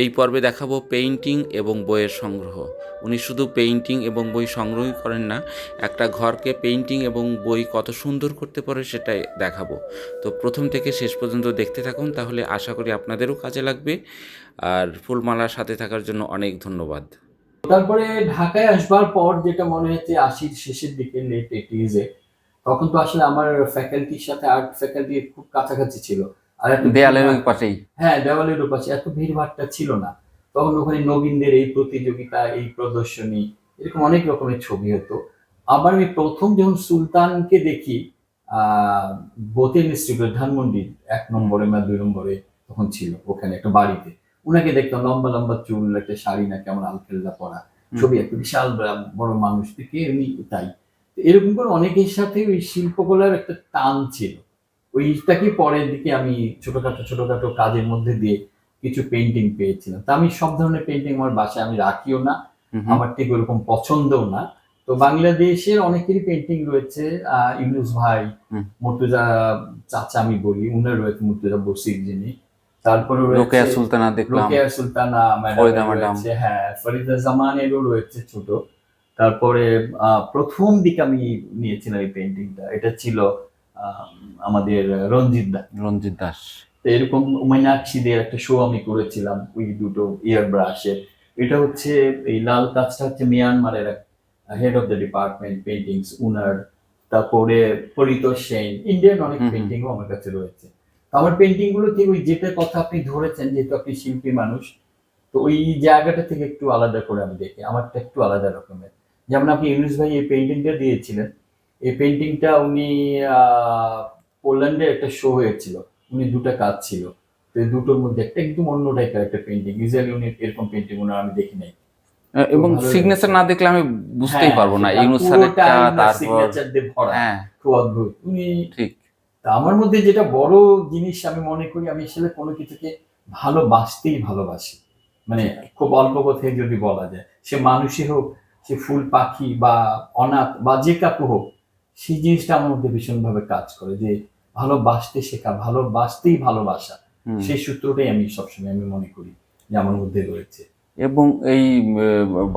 এই পর্বে দেখাবো পেইন্টিং এবং বইয়ের সংগ্রহ। উনি শুধু পেইন্টিং এবং বই সংগ্রহই করেন না, একটা ঘরকে পেইন্টিং এবং বই কত সুন্দর করতে পারে সেটাই দেখাবো। তো প্রথম থেকে শেষ পর্যন্ত দেখতে থাকুন, তাহলে আশা করি আপনাদেরও কাজে লাগবে। আর ফুলমালার সাথে থাকার জন্য অনেক ধন্যবাদ। তারপরে ঢাকায় আসবার পর যেটা মনে হচ্ছে আশির শেষের দিকে লেট তখন তো আসলে আমার ফ্যাকাল্টির সাথে আর্ট ফ্যাকাল্টি খুব কাছাকাছি ছিল। আর দেয়ালের ওই পাশেই। হ্যাঁ দেওয়ালের ওপাশে এত ভিড়ভাড়টা ছিল না। তখন ওখানে নবীনদের এই প্রতিযোগিতা এই প্রদর্শনী এরকম অনেক রকমের ছবি হতো। আবার আমি প্রথম যখন সুলতানকে দেখি আহ বোতেন ইনস্টিটিউট ধানমন্ডির এক নম্বরে বা দুই নম্বরে তখন ছিল ওখানে একটা বাড়িতে। উনাকে দেখতাম লম্বা লম্বা চুল একটা শাড়ি না কেমন আলখেল্লা পরা। ছবি একটা বিশাল বড়- মানুষ থেকে এমনি তাই। তো এরকম করে অনেকের সাথে ওই শিল্পকলার একটা টান ছিল। ওইটাকে পরের দিকে আমি ছোটখাটো ছোটখাটো কাজের মধ্যে দিয়ে কিছু পেন্টিং পেয়েছিলাম তা আমি সব ধরনের পেন্টিং আমার বাসায় আমি রাখিও না। আমার ঠিক ওরকম পছন্দও না তো বাংলাদেশের অনেকেরই পেন্টিং রয়েছে ইউনুস ভাই। মুর্তুজা চাচা আমি বলি উনার রয়েছে মুর্তুজা বসির যিনি তারপরে রয়েছে সুলতানা দেখলাম রোকেয়া সুলতানা। রয়েছে হ্যাঁ ফরিদা জামানেরও রয়েছে ছোট তারপরে আহ, প্রথম দিকে আমি নিয়েছিলাম এই পেন্টিংটা এটা ছিল আমাদের রঞ্জিত দা রঞ্জিত দাস। তো এরকম মীনাক্ষীদের একটা শো আমি করেছিলাম ওই দুটো ইয়ার ব্রাশের এটা হচ্ছে এই লাল কাজটা হচ্ছে মিয়ানমারের head of the department paintings উনার তারপরে পরিতোষ সেন ইন্ডিয়ান অনেক। পেন্টিংও আমার কাছে রয়েছে। তো আমার পেন্টিংগুলো থেকে ওই যেটার কথা আপনি ধরেছেন যেহেতু আপনি শিল্পী মানুষ তো ওই জায়গাটা থেকে একটু আলাদা করে আমি দেখি। আমারটা একটু আলাদা রকমের। যেমন আপনি ইউনুস ভাই এই পেন্টিংটা দিয়েছিলেন এই পেন্টিংটা উনি আহ, পোল্যান্ডে একটা শো হয়েছিল। উনি দুটো কাজ ছিল। তো এই দুটোর মধ্যে একটা একদম অন্য টাইপের একটা পেন্টিং ইউজুয়ালি উনি এরকম পেন্টিং ওনার আমি দেখি নাই। এবং সিগনেচার না দেখলে আমি বুঝতেই হ্যাঁ, পারব না। ইউনুস তারপর signature দিয়ে ভরা। হ্যাঁ। খুব অদ্ভুত। উনি ঠিক। তা আমার মধ্যে যেটা বড় জিনিস আমি মনে করি আমি আসলে কোনো কিছুকে ভালোবাসতেই ভালোবাসি। মানে খুব অল্প কথায় যদি বলা যায়। সে মানুষই হোক সে ফুল পাখি বা অনাথ বা যে কাকু হোক সেই জিনিসটা আমার মধ্যে ভীষণভাবে কাজ করে যে ভালোবাসতে শেখা ভালোবাসতেই ভালোবাসা। সেই সূত্রটাই আমি সবসময় আমি মনে করি যে আমার মধ্যে রয়েছে। এবং এই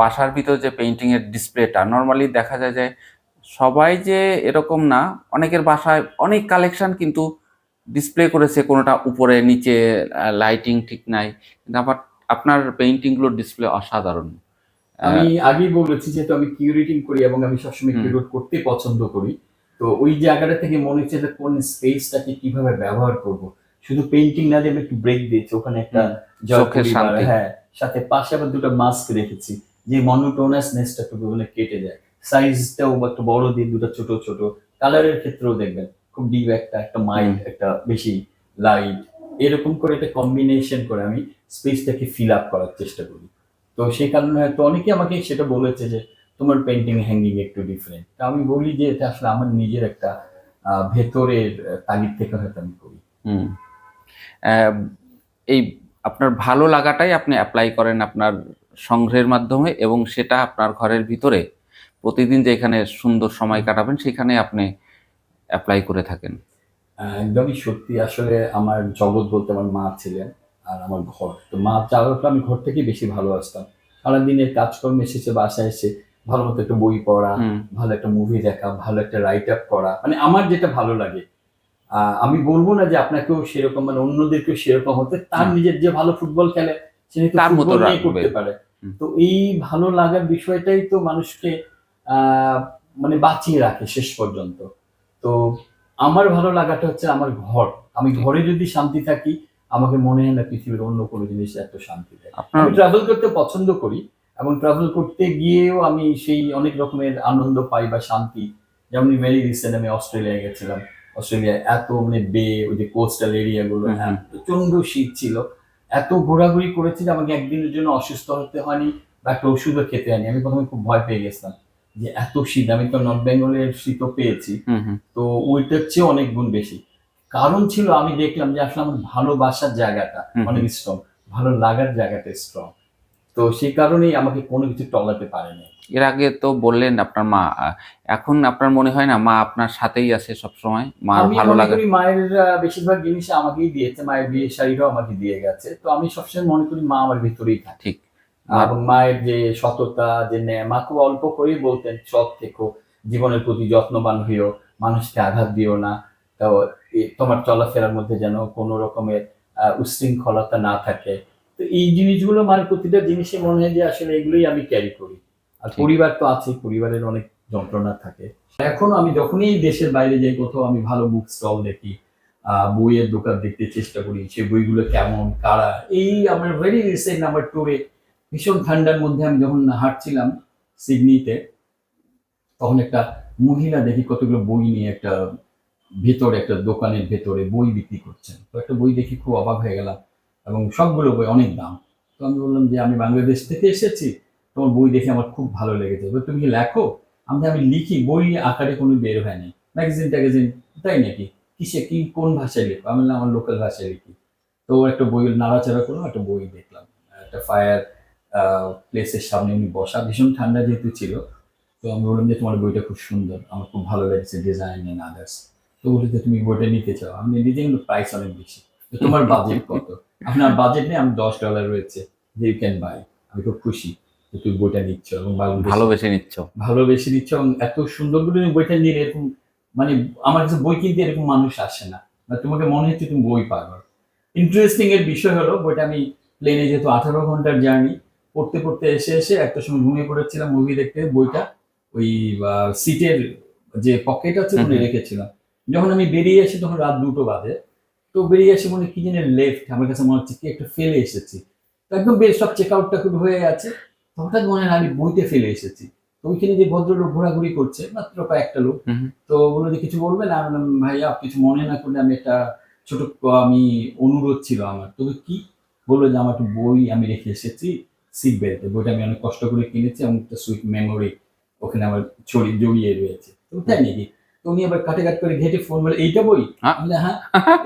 বাসার ভিতর যে পেইন্টিং এর ডিসপ্লেটা নর্মালি দেখা যায় যে সবাই যে এরকম না অনেকের বাসায় অনেক কালেকশন কিন্তু ডিসপ্লে করেছে কোনোটা উপরে নিচে লাইটিং ঠিক নাই। কিন্তু আবার আপনার পেইন্টিংগুলোর ডিসপ্লে অসাধারণ। আমি আগেই বলেছি যেহেতু আমি কিউরেটিং করি এবং আমি সবসময়। কিউরেট করতে পছন্দ করি তো ওই জায়গাটা থেকে মনে হচ্ছে যে কোন স্পেসটাকে কীভাবে ব্যবহার করব শুধু পেন্টিং না দিয়ে আমি একটু ব্রেক দিয়েছি ওখানে একটা চোখের শান্তি। হ্যাঁ সাথে পাশে আবার দুটো মাস্ক রেখেছি যে মনোটোনাসনেসটা একটু ওখানে কেটে যায় সাইজটাও একটু বড় দিয়ে দুটো ছোট ছোট কালারের ক্ষেত্রেও দেখবেন খুব ডিপ একটা একটা মাইল্ড একটা বেশি লাইট এরকম করে একটা কম্বিনেশন করে আমি স্পেসটাকে ফিল আপ করার চেষ্টা করি তো সেই কারণে হয়তো অনেকে আমাকে সেটা বলেছে যে তোমার পেন্টিং হ্যাঙ্গিং একটু ডিফারেন্ট তা আমি বলি যে এটা আসলে আমার নিজের একটা ভেতরের তাগিদ থেকে হয়তো আমি করি। হুম। এই আপনার ভালো লাগাটাই আপনি অ্যাপ্লাই করেন আপনার সংগ্রহের মাধ্যমে এবং সেটা আপনার ঘরের ভিতরে প্রতিদিন যে এখানে সুন্দর সময় কাটাবেন সেখানে আপনি অ্যাপ্লাই করে থাকেন। একদমই সত্যি। আসলে আমার জগৎ বলতে আমার মা ছিলেন। আর আমার ঘর। তো মা চালাটা আমি ঘর থেকে বেশি ভালোবাসতাম সারাদিনের কাজকর্ম এসেছে বাসায় এসে ভালো মতো একটা বই পড়া ভালো একটা মুভি দেখা ভালো একটা রাইট আপ করা। মানে আমার যেটা ভালো লাগে আমি বলব না যে আপনাকেও সেরকম মানে অন্যদেরকেও সেরকম হতে তার নিজের যে ভালো ফুটবল খেলে সে তার মতো। করতে পারে। তো এই ভালো লাগার বিষয়টাই তো মানুষকে আহ মানে বাঁচিয়ে রাখে শেষ পর্যন্ত। তো আমার ভালো লাগাটা হচ্ছে আমার ঘর। আমি ঘরে যদি শান্তি থাকি আমাকে মনে হয় না পৃথিবীর অন্য কোনো জিনিস এত শান্তি দেয়। আমি ট্রাভেল করতে পছন্দ করি এবং ট্রাভেল করতে গিয়েও আমি সেই অনেক রকমের আনন্দ পাই বা শান্তি। যেমন ভেরি রিসেন্ট আমি অস্ট্রেলিয়ায় গেছিলাম। অস্ট্রেলিয়ায় এত মানে বে ওই যে কোস্টাল এরিয়া গুলো হুম। প্রচণ্ড শীত ছিল। এত ঘোরাঘুরি করেছি যে আমাকে একদিনের জন্য অসুস্থ হতে হয়নি বা একটা ওষুধও খেতে হয়নি। আমি প্রথমে খুব ভয় পেয়ে গেছিলাম যে এত শীত আমি তো নর্থ বেঙ্গলের শীতও পেয়েছি। তো ওইটার চেয়ে অনেক গুণ বেশি। কারণ ছিল আমি দেখলাম যে আসলে আমার ভালোবাসার জায়গাটা অনেক স্ট্রং ভালো লাগার জায়গাটা স্ট্রং তো সেই কারণেই আমাকে কোনো কিছু টলাতে পারে না এর আগে তো বললেন আপনার মা এখন আপনার মনে হয় না মা আপনার সাথেই আছে সব সময় আমি ভালো লাগে? করি মায়ের বেশিরভাগ জিনিস আমাকেই দিয়েছে মায়ের বিয়ে শাড়িটাও আমাকে দিয়ে গেছে। তো আমি সবসময় মনে করি মা আমার ভিতরেই থাকে। ঠিক। এবং মায়ের যে সততা যে ন্যায় মা খুব অল্প করেই বলতেন সৎ থেকো জীবনের প্রতি যত্নবান হইও মানুষকে আঘাত দিও না। তো তোমার চলাফেরার মধ্যে যেন কোনো রকমের আহ, উচ্ছৃঙ্খলতা না থাকে। তো এই জিনিসগুলো মানে প্রতিটা জিনিসে মনে হয় যে আসলে এগুলোই আমি ক্যারি করি। আর পরিবার তো আছে পরিবারের অনেক যন্ত্রণা থাকে। এখন আমি যখনই দেশের বাইরে যাই কোথাও আমি ভালো বুক স্টল দেখি বইয়ের দোকান দেখতে চেষ্টা করি সে বইগুলো কেমন কারা এই আমার ভেরি রিসেন্ট আমার ট্যুরে ভীষণ ঠান্ডার মধ্যে আমি যখন হাঁটছিলাম সিডনিতে তখন একটা মহিলা দেখি কতগুলো বই নিয়ে একটা ভেতরে, একটা দোকানের ভেতরে বই বিক্রি করছেন। তো একটা বই দেখি খুব অবাক হয়ে গেলাম এবং সবগুলো বই অনেক দাম। তো আমি বললাম যে, আমি বাংলাদেশ থেকে এসেছি, তোমার বই দেখে আমার খুব ভালো লেগেছে। তুমি কি লেখো? আমি আমি লিখি, বই আকারে কোনো বের হয় নাই। ম্যাগাজিন ট্যাগাজিন, তাই নাকি? কিসে, কি, কোন ভাষায় লিখো? আমি বললাম, আমার লোকাল ভাষায় লিখি। তো একটা বই নাড়াচাড়া করলাম একটা বই দেখলাম। একটা ফায়ার প্লেসের সামনে উনি বসা, ভীষণ ঠান্ডা যেহেতু ছিল। তো আমি বললাম যে, তোমার বইটা খুব সুন্দর, আমার খুব ভালো লেগেছে ডিজাইন এন্ড আদার্স তো বলে যে তুমি বইটা নিতে চাও। আমি নিজে কিন্তু প্রাইস অনেক বেশি। তো তোমার বাজেট কত? আপনার বাজেট নেই আমি দশ ডলার রয়েছে যে ইউ ক্যান বাই আমি খুব খুশি যে তুমি বইটা নিচ্ছ এবং ভালোবেসে নিচ্ছ। ভালোবেসে নিচ্ছ এবং এত সুন্দর করে বইটা নিয়ে এরকম মানে আমার কাছে বই কিনতে এরকম মানুষ আসে না। তোমাকে মনে হচ্ছে তুমি বই পাগল। ইন্টারেস্টিং এর বিষয় হলো বইটা আমি প্লেনে যেহেতু আঠারো ঘণ্টার জার্নি পড়তে পড়তে এসে এসে একটা সময় ঘুমিয়ে পড়েছিলাম মুভি দেখতে। বইটা ওই সিটের যে পকেট আছে ওখানে রেখেছিলাম। যখন আমি বেরিয়ে আসি তখন রাত দুটো বাজে তো বেরিয়ে আসি মনে কি জানি লেফট আমার কাছে মনে হচ্ছে কি একটা ফেলে এসেছি। তো একদম বেশ সব চেক আউট টাকুট হয়ে আছে তো হঠাৎ মনে হয় আমি বইতে ফেলে এসেছি। তো ওইখানে যে ভদ্রলোক ঘোরাঘুরি করছে মাত্র কয়েকটা লোক। তো বলল যে কিছু বলবেন আমি ভাইয়া কিছু মনে না করলে আমি একটা ছোট আমি অনুরোধ ছিল আমার। তবে কি বলল যে আমার একটা বই আমি রেখে এসেছি সিট বেল্টে বইটা আমি অনেক কষ্ট করে কিনেছি এবং একটা সুইট মেমোরি ওখানে আমার ছড়ি জড়িয়ে রয়েছে। তো তাই নাকি উনি আবার কাটে কাট করে ঘেটে ফোন বলে এইটা বই? হ্যাঁ? হ্যাঁ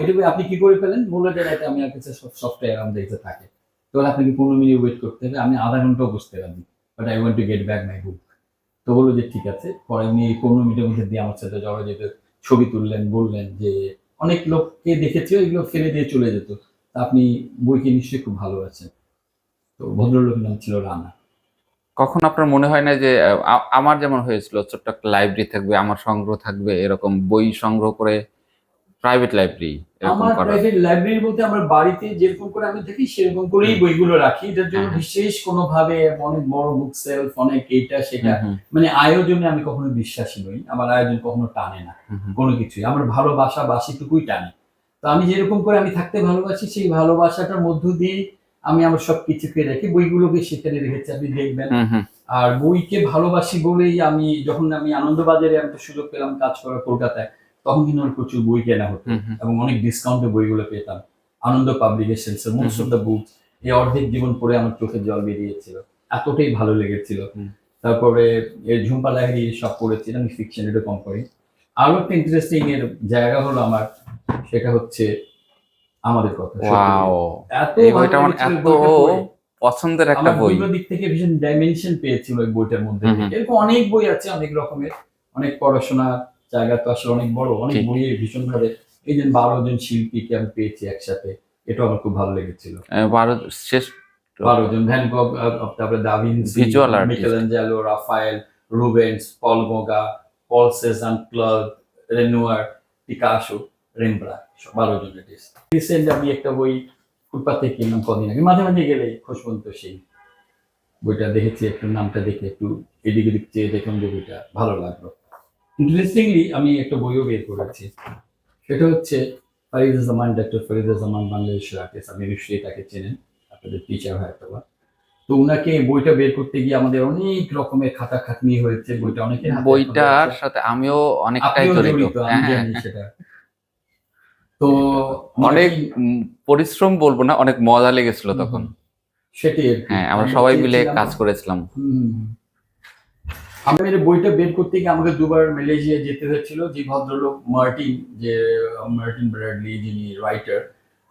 এটা বই আপনি কি করে পেলেন বলল যে এটা আমি আর কাছে সফটওয়্যার আমাদের এতে থাকে। তো আপনাকে পনেরো মিনিট ওয়েট করতে হবে আমি আধা ঘন্টাও বসতে পারি but I want to get back my book তো বলল যে ঠিক আছে। পরে উনি পনেরো মিনিটের মধ্যে দিয়ে আমার সাথে জড়ো যেতে ছবি তুললেন বললেন যে অনেক লোককে দেখেছি এগুলো ফেলে দিয়ে চলে যেত। তা আপনি বইকে নিশ্চয়ই খুব ভালো আছেন তো ভদ্রলোকের নাম ছিল রানা। কখন আপনার মনে হয় না যে আমার যেমন হয়েছিল ছোট্ট একটা লাইব্রেরি থাকবে আমার সংগ্রহ থাকবে এরকম বই সংগ্রহ করে প্রাইভেট লাইব্রেরি আমার প্রাইভেট লাইব্রেরি বলতে আমার বাড়িতে যেরকম করে আমি থাকি সেরকম করেই বইগুলো রাখি। এটার জন্য। বিশেষ কোনো ভাবে অনেক বড় বুক সেলফ অনেক এইটা সেটা মানে আয়োজনে আমি কখনো বিশ্বাসী নই। আমার আয়োজন কখনো টানে না। কোনো কিছুই। আমার ভালোবাসা বাসিটুকুই টানে। তো আমি যেরকম করে আমি থাকতে ভালোবাসি সেই ভালোবাসাটার মধ্য দিয়ে আমি আমার সব কিছুকে রেখে। বইগুলোকে সেখানে রেখেছি আপনি দেখবেন। আর বইকে ভালোবাসি বলেই আমি যখন আমি আনন্দবাজারে আমি সুযোগ পেলাম কাজ করার কলকাতায় তখন কিন্তু আমার প্রচুর বই কেনা হতো। এবং অনেক ডিসকাউন্টে বইগুলো পেতাম। Ananda publication most of the book এই অর্ধেক জীবন পড়ে আমার চোখে জল বেরিয়েছিল। এতটাই ভালো লেগেছিল। তারপরে ঝুম্পা লাহিড়ি সব পড়েছি আমি ফিকশন এটা কম করি আরও একটা ইন্টারেস্টিং এর জায়গা হলো আমার সেটা হচ্ছে আমাদের কথা ওয়াও। এত পছন্দের একটা বই। দিক থেকে ভীষণ ডাইমেনশন পেয়েছিল ওই বইটার মধ্যে। এরকম অনেক বই আছে অনেক রকমের। অনেক পড়াশোনার জায়গা তো আসলে অনেক বড় অনেক। বইয়ে ভীষণ ভাবে এই যে বারো জন শিল্পীকে আমি পেয়েছি একসাথে এটা আমার খুব ভালো লেগেছিল। ভারত শেষ? বারো জন ভ্যান গগ তারপরে da Vinci artist. Michelangelo Raphael Rubens Paul Gauguin Paul Cezanne Claude Renoir Picasso Rembrandt বারো জন আর্টিস্ট রিসেন্ট আমি একটা বই ফুটপাতে কিনলাম কদিন আগে। মাঝে মাঝে গেলে খুশবন্ত সেই বইটা দেখেছি একটু নামটা দেখে একটু এদিক এদিক চেয়ে দেখলাম যে বইটা ভালো লাগল। ইন্টারেস্টিংলি আমি একটা বইও বের করেছি। সেটা হচ্ছে ফারিদ জামান ডক্টর ফরিদ জামান বাংলাদেশের আর্টিস্ট আপনি নিশ্চয়ই তাকে চেনেন আপনাদের টিচার হয়তো বা তো উনাকে বইটা বের করতে গিয়ে আমাদের অনেক রকমের খাতা খাটনি হয়েছে বইটা অনেকের হাতে বইটার সাথে আমিও অনেকটাই জড়িত। হ্যাঁ, হ্যাঁ, সেটা। তো অনেক পরিশ্রম বলব না অনেক মজা লেগেছিল তখন। সেটাই হ্যাঁ আমরা আমরা সবাই মিলে কাজ করেছিলাম। হুম। আমি এই বইটা বের করতে গিয়ে আমাকে দুবার মালয়েশিয়া যেতে হয়েছিল যে ভদ্রলোক মার্টিন যে মার্টিন ব্র্যাডলি যিনি রাইটার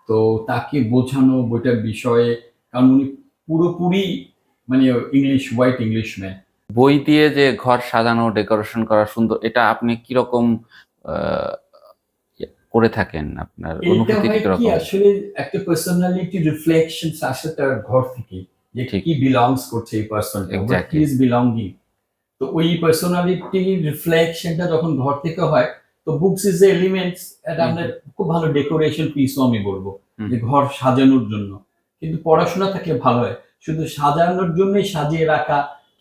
তো তাকে বোঝানো বইটার বিষয়ে কারণ উনি পুরোপুরি মানে ইংলিশ হোয়াইট ইংলিশম্যান। বই দিয়ে যে ঘর সাজানো ডেকোরেশন করা সুন্দর এটা আপনি কীরকম আহ, করে থাকেন আপনার অনুভূতি কি কীরকম? আসলে একটা পার্সোনালিটি রিফ্লেকশন আসে তার ঘর থেকে যে কি বিলংস করছে এই পার্সনটা Exactly. ইজ বিলঙ্গিং তো ওই পার্সোনালিটি রিফ্লেকশনটা যখন ঘর থেকে হয় তো বুকস ইজ এলিমেন্টস এটা আমরা খুব ভালো ডেকোরেশন পিসও আমি বলব যে ঘর সাজানোর জন্য। কিন্তু পড়াশোনা থাকলে ভালো হয় শুধু সাজানোর জন্যই সাজিয়ে রাখা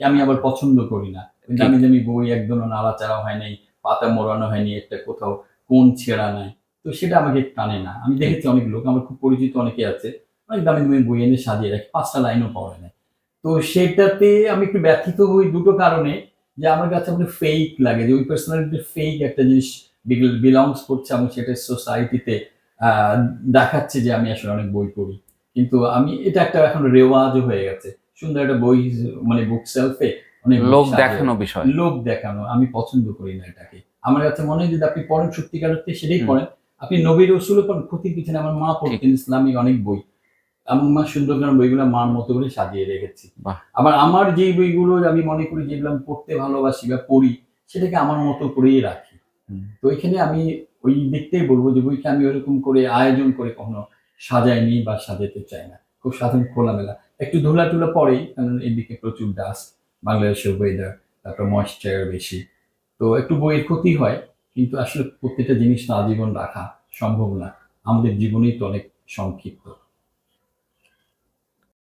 আমি আবার পছন্দ করি না। দামি দামি বই একদমও নাড়াচাড়া হয় নাই পাতা মোড়ানো হয়নি একটা কোথাও কোন ছেঁড়া নাই। তো সেটা আমাকে টানে না। আমি দেখেছি অনেক লোক আমার খুব পরিচিত অনেকে আছে। অনেক দামি দামি বই এনে সাজিয়ে রাখে পাঁচটা লাইনও পড়ে না তো সেটাতে আমি একটু ব্যথিত হই দুটো কারণে যে আমার কাছে আমাদের ফেক লাগে যে ওই পার্সোনালিটি ফেক একটা জিনিস বিলংস করছে এবং সেটা সোসাইটিতে দেখাচ্ছে যে আমি আসলে অনেক বই পড়ি। কিন্তু আমি এটা একটা এখন রেওয়াজও হয়ে গেছে। সুন্দর একটা বই মানে বুক সেলফে অনেক লোক দেখানো বিষয়। লোক দেখানো আমি পছন্দ করি না এটাকে। আমার কাছে মনে হয় যদি আপনি পড়েন সত্যিকার সেটাই। পড়েন। আপনি নবীর রসুল ক্ষতির পিছনে আমার মা পড়তেন ইসলামিক অনেক বই। আমার মা সুন্দর করে বইগুলো মার মতো করে সাজিয়ে রেখেছি। আবার আমার যে বইগুলো আমি মনে করি যেগুলো আমি পড়তে ভালোবাসি বা পড়ি সেটাকে আমার মতো করেই রাখি। তো এখানে আমি ওই দিকটাই বলব যে বইকে আমি ওরকম করে আয়োজন করে কখনো সাজাইনি বা সাজাতে চাই না। খুব সাধারণ খোলামেলা। একটু ধুলা টুলা পরেই কারণ এদিকে প্রচুর ডাস্ট বাংলাদেশের ওয়েদার তারপর ময়েশ্চার বেশি। তো একটু বইয়ের ক্ষতি হয় কিন্তু আসলে প্রত্যেকটা জিনিস তো আজীবন রাখা সম্ভব না। আমাদের জীবনেই তো অনেক সংক্ষিপ্ত।